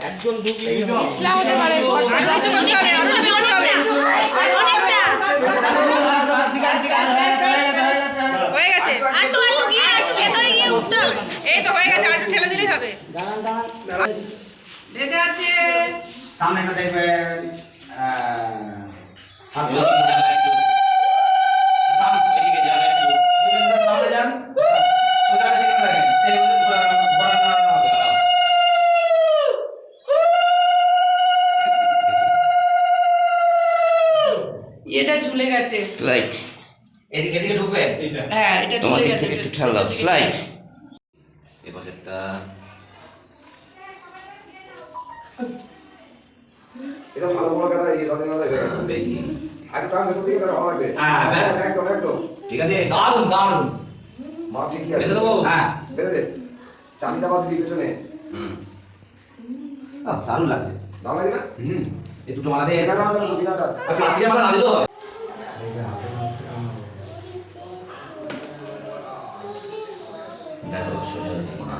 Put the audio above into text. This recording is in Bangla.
একজন এই তো দেখবেন এটা ঝুলে গেছে। স্লাইড এদিকে এদিকে ঢুকবে? হ্যাঁ এটা ঝুলে গেছে। থেকে একটু ঠাল দাও। স্লাইড এ পাশেরটা। এটা ভালো বড় কথা এই রজনীগন্ধা হয়ে গেছে দেখছি আর একটু টান ভেতর দিকে তাহলে ভালো লাগবে। হ্যাঁ, ব্যাস। একদম একদম। ঠিক আছে। দারুণ দারুণ মাপ ঠিকই আছে? বেঁধে দেবো? হ্যাঁ বেঁধে দে। চাবিটা বাদ দিবি পেছনে। হুম। আহ, দারুণ লাগছে। দাম লাগে না হুম এই দুটো মালা দিয়ে প্লাস্টিকের মালা না দিলেও হবে দেখো সোজা